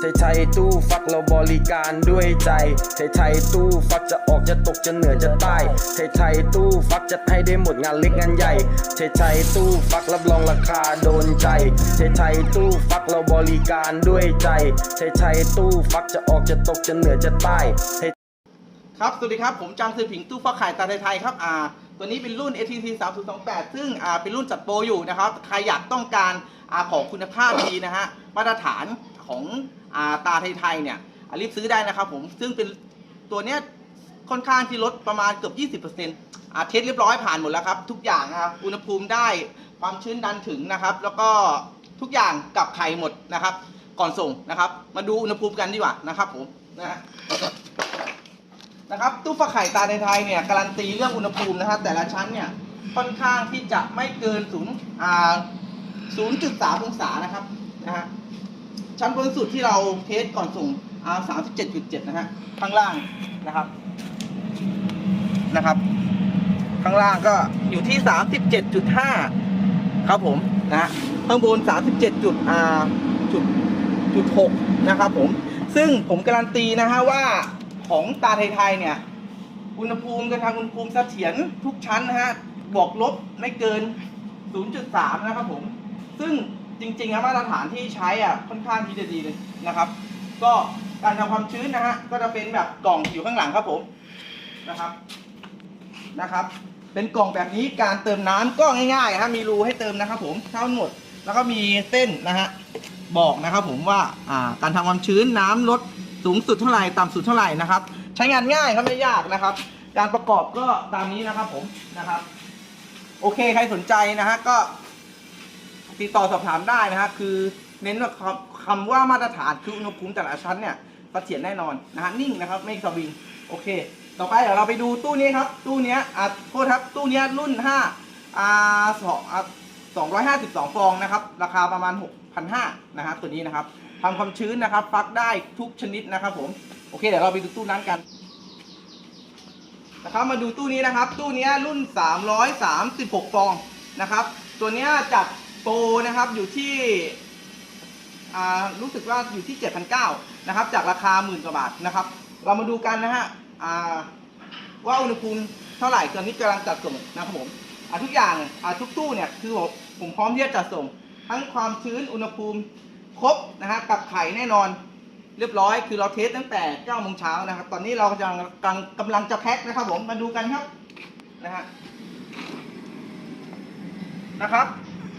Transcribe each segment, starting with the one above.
ไทยไทยตู้ฟักเราบริการด้วยใจไทยไทยตู้ฟักจะออกจะตกจะเหนือจะใต้ไทยไทยตู้ฟักจะให้ได้หมดงานเล็กงานใหญ่ไทยไทยตู้ฟักรับรองราคาโดนใจไทยไทยตู้ฟักเราบริการด้วยใจไทยไทยตู้ฟักจะออกจะตกจะเหนือจะใต้ครับ สวัสดีครับ ผมจางซือผิงตู้ฟักไข่ตาไทยครับอ่าตัวนี้เป็นรุ่น ATC 3028 ซึ่งอ่าเป็นรุ่นจัดโปรอยู่นะครับ ใครอยากต้องการอ่าของคุณภาพดีนะฮะ มาตรฐานของ ตาไทยๆเนี่ยอ่ารีบซื้อได้นะครับผมซึ่งเป็นตัวเนี้ยค่อนข้างที่ลดประมาณเกือบ 20%อาเทสเรียบร้อยผ่านหมดแล้วครับ ทุกอย่างนะครับอุณหภูมิได้ความชื้นดันถึงนะครับ แล้วก็ทุกอย่างกลับไข่หมดนะครับ ก่อนส่งนะครับ มาดูอุณหภูมิกันดีกว่านะครับผมนะนะครับตู้ฟักไข่ตาในไทยเนี่ยการันตีเรื่องอุณหภูมินะครับแต่ละชั้นเนี่ยค่อนข้างที่จะไม่เกินศูนย์อ่าศูนย์จุดสามองศานะครับนะฮะ ชั้นบนสุดที่เราเทสก่อนส่งอ่าสามสิบเจ็ดจุดเจ็ดนะฮะข้างล่างนะครับนะครับ ข้างล่างก็อยู่ที่สามสิบเจ็ดจุดห้าครับผมนะฮะข้างบนสามสิบเจ็ดจุดอ่าจุดจุดหกนะครับผม ซึ่งผมการันตีนะฮะว่าของตาไทยๆเนี่ย อุณหภูมิกันทางอุณหภูมิเสถียรทุกชั้นนะฮะบวกลบไม่เกิน 0.3 นะครับผม ซึ่ง จริงๆนะมาตรฐานที่ใช้อะค่อนข้างที่จะดีเลยนะครับ ก็การทำความชื้นนะฮะก็จะเป็นแบบกล่องอยู่ข้างหลังครับผมนะครับนะครับ เป็นกล่องแบบนี้การเติมน้ำก็ง่ายๆฮะมีรูให้เติมนะครับ ผมเท่าหมด แล้วก็มีเส้นนะฮะบอกนะครับ ผมว่าอ่าการทำความชื้นน้ำลดสูงสุดเท่าไหร่ต่ำสุดเท่าไหร่นะครับ ใช้งานง่ายครับไม่ยากนะครับ การประกอบก็ตามนี้นะครับผมนะครับ โอเคใครสนใจนะฮะก็ ติดต่อสอบถามได้นะฮะคือเน้นว่าคำว่ามาตรฐานคืออุณหภูมิแต่ละชั้นเนี่ยเสถียรแน่นอนนะฮะนิ่งนะครับไม่สวิงโอเค ต่อไปเดี๋ยวเราไปดูตู้นี้ครับ ตู้นี้อะโทษครับตู้นี้รุ่น5อ่าสองอ่า252 ฟองนะครับ ราคาประมาณ 6,500นะครับตัวนี้นะครับทำความชื้นนะครับฟักได้ทุกชนิดนะครับผมโอเคเดี๋ยวเราไปดูตู้นั้นกันนะครับมาดูตู้นี้นะครับ ตู้นี้รุ่น 336 ฟองนะครับ ตัวนี้จัด โปรนะครับอยู่ที่อ่ารู้สึกว่าอยู่ที่ 7,900นะครับจากราคาหมื่นกว่าบาทนะครับ เรามาดูกันนะฮะอ่าว่าอุณหภูมิเท่าไหร่ตอนนี้กำลังจัดส่งนะครับผมอ่าทุกอย่างอ่าทุกตู้เนี่ยคือผมผมพร้อมที่จะจัดส่ง ทั้งความชื้นอุณหภูมิครบนะฮะกับไข่แน่นอนเรียบร้อย คือเราเทสตั้งแต่9โมงเช้านะครับ ตอนนี้เรากำลังกำลังกำลังจะแพ็คนะครับผมมาดูกันครับนะฮะนะครับ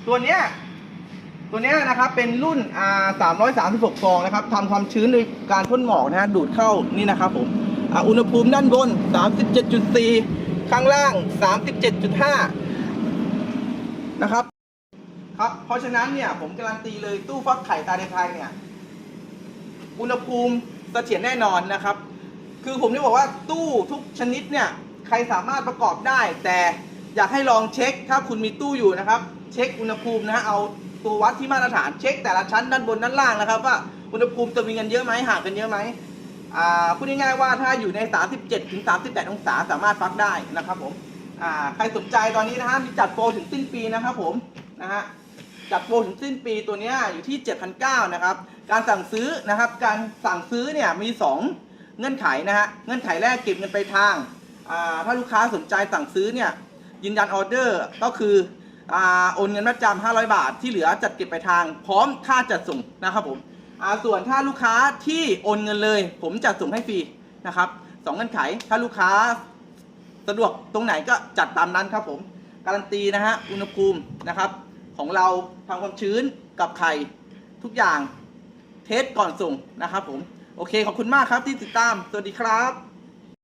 ตัวเนี้ยตัวเนี้ยนะครับเป็นรุ่นอ่า336ฟองนะครับทำความชื้นโดยการพ่นหมอกนะฮะดูดเข้านี่นะครับผมอ่าอุณหภูมิด้านบน 37.4 ข้างล่าง 37.5 นะครับครับเพราะฉะนั้นเนี่ยผมการันตีเลยตู้ฟักไข่ตาเดไทยเนี่ยอุณหภูมิเสถียรแน่นอนนะครับ คือผมจะบอกว่าตู้ทุกชนิดเนี่ยใครสามารถประกอบได้แต่ อยากให้ลองเช็ค ถ้าคุณมีตู้อยู่นะครับ เช็คอุณหภูมินะฮะเอาตัววัดที่มาตรฐานเช็คแต่ละชั้นด้านบนด้านล่างนะครับ ว่าอุณหภูมิจะมีกันเยอะไหมห่างกันเยอะไหมอ่าพูดง่ายๆว่าถ้าอยู่ใน 37ถึง38 องศาสามารถฟักได้นะครับผมอ่าใครสนใจตอนนี้นะฮะมีจัดโปรถึงสิ้นปีนะครับผมนะฮะจัดโปรถึงสิ้นปีตัวนี้อยู่ที่ 7,900นะครับ การสั่งซื้อนะครับ การสั่งซื้อเนี่ยมี 2 เงื่อนไขนะฮะ เงื่อนไขแรกเก็บเงินไปทาง ถ้าลูกค้าสนใจสั่งซื้อเนี่ย ยืนยันออเดอร์ก็คืออโอนเงินมัดจำ500 บาทที่เหลือจัดเก็บไปทาง พร้อมค่าจัดส่งนะครับผมส่วนถ้าลูกค้าที่โอนเงินเลย ผมจัดส่งให้ฟรีนะครับสองเงื่อนไขถ้าลูกค้าสะดวกตรงไหนก็จัดตามนั้นครับผม การันตีนะฮะอุณหภูมินะครับ ของเราทำความชื้นกับไข่ทุกอย่างเทสก่อนส่งนะครับผม โอเคขอบคุณมากครับที่ติดตาม สวัสดีครับ